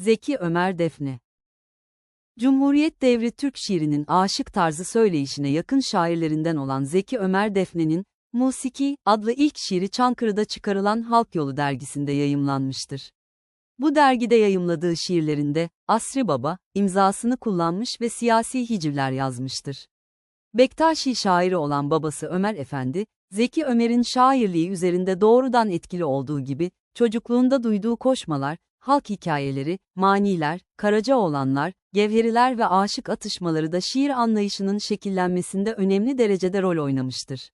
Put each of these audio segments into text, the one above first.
Zeki Ömer Defne Cumhuriyet devri Türk şiirinin aşık tarzı söyleyişine yakın şairlerinden olan Zeki Ömer Defne'nin Musiki adlı ilk şiiri Çankırı'da çıkarılan Halk Yolu dergisinde yayımlanmıştır. Bu dergide yayımladığı şiirlerinde Asri Baba imzasını kullanmış ve siyasi hicivler yazmıştır. Bektaşi şairi olan babası Ömer Efendi, Zeki Ömer'in şairliği üzerinde doğrudan etkili olduğu gibi, çocukluğunda duyduğu koşmalar, halk hikayeleri, maniler, Karacaoğlanlar, Gevheriler ve aşık atışmaları da şiir anlayışının şekillenmesinde önemli derecede rol oynamıştır.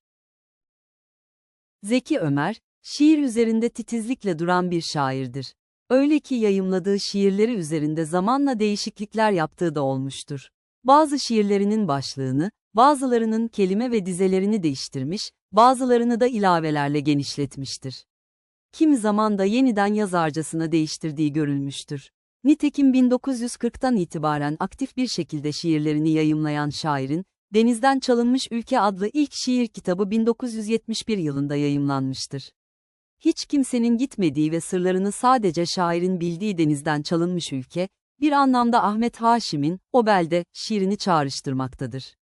Zeki Ömer, şiir üzerinde titizlikle duran bir şairdir. Öyle ki yayımladığı şiirleri üzerinde zamanla değişiklikler yaptığı da olmuştur. Bazı şiirlerinin başlığını, bazılarının kelime ve dizelerini değiştirmiş, bazılarını da ilavelerle genişletmiştir. Kimi zaman da yeniden yazarcasına değiştirdiği görülmüştür. Nitekim 1940'tan itibaren aktif bir şekilde şiirlerini yayımlayan şairin, Denizden Çalınmış Ülke adlı ilk şiir kitabı 1971 yılında yayımlanmıştır. Hiç kimsenin gitmediği ve sırlarını sadece şairin bildiği denizden çalınmış ülke, bir anlamda Ahmet Haşim'in, o belde, şiirini çağrıştırmaktadır.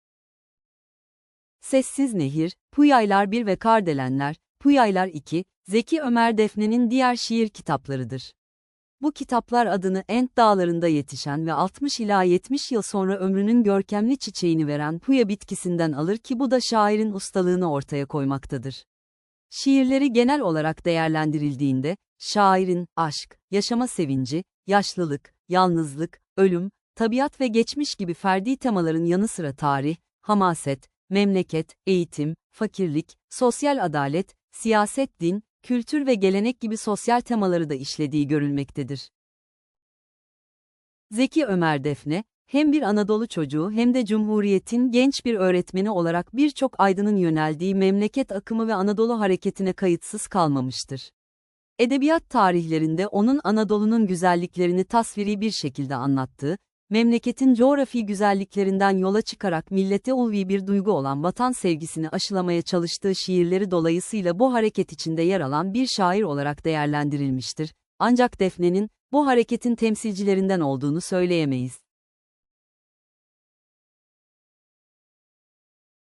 Sessiz Nehir, Puyaylar 1 ve Kardelenler, Puyaylar 2, Zeki Ömer Defne'nin diğer şiir kitaplarıdır. Bu kitaplar adını Ent dağlarında yetişen ve 60 ila 70 yıl sonra ömrünün görkemli çiçeğini veren puya bitkisinden alır ki bu da şairin ustalığını ortaya koymaktadır. Şiirleri genel olarak değerlendirildiğinde, şairin aşk, yaşama sevinci, yaşlılık, yalnızlık, ölüm, tabiat ve geçmiş gibi ferdi temaların yanı sıra tarih, hamaset, memleket, eğitim, fakirlik, sosyal adalet, siyaset din, kültür ve gelenek gibi sosyal temaları da işlediği görülmektedir. Zeki Ömer Defne, hem bir Anadolu çocuğu hem de Cumhuriyet'in genç bir öğretmeni olarak birçok aydının yöneldiği memleket akımı ve Anadolu hareketine kayıtsız kalmamıştır. Edebiyat tarihlerinde onun Anadolu'nun güzelliklerini tasviri bir şekilde anlattığı, memleketin coğrafi güzelliklerinden yola çıkarak millete ulvi bir duygu olan vatan sevgisini aşılamaya çalıştığı şiirleri dolayısıyla bu hareket içinde yer alan bir şair olarak değerlendirilmiştir. Ancak Defne'nin, bu hareketin temsilcilerinden olduğunu söyleyemeyiz.